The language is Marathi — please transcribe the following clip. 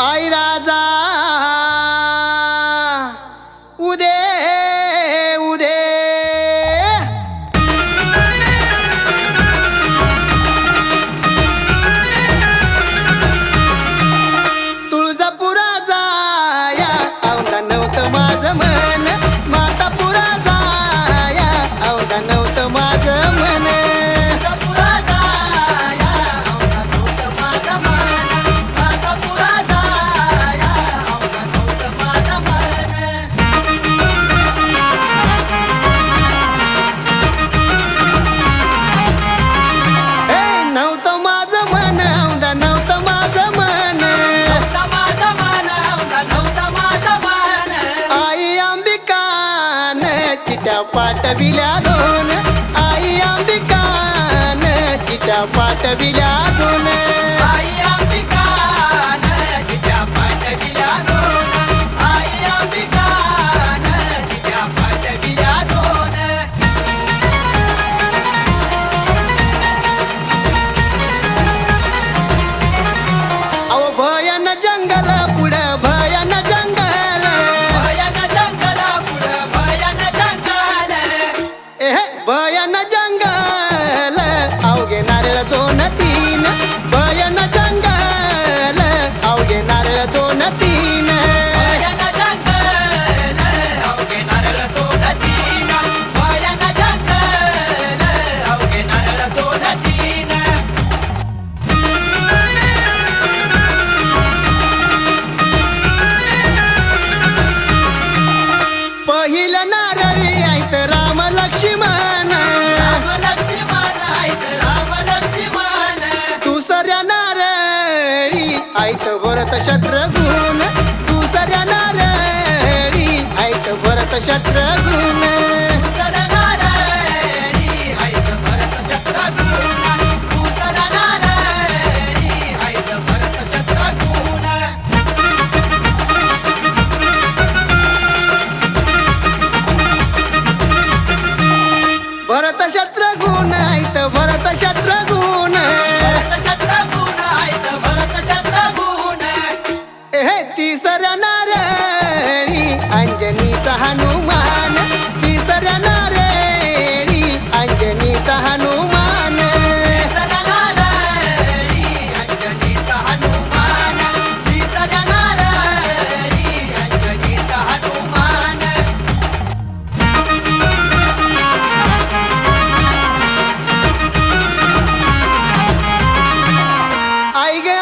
アイラザー पाठविल्या दोन. आई आंबिकान तिच्या पाठविल्या નારળ તો નથી आईत भरत शत्रुघ्न दुसऱ्या नारळी. आईत भरत शत्रुघ्न. तिसर नारळी अंजनीचा हनुमान. तिसर नारळी अंजनीचा हनुमान. आई गे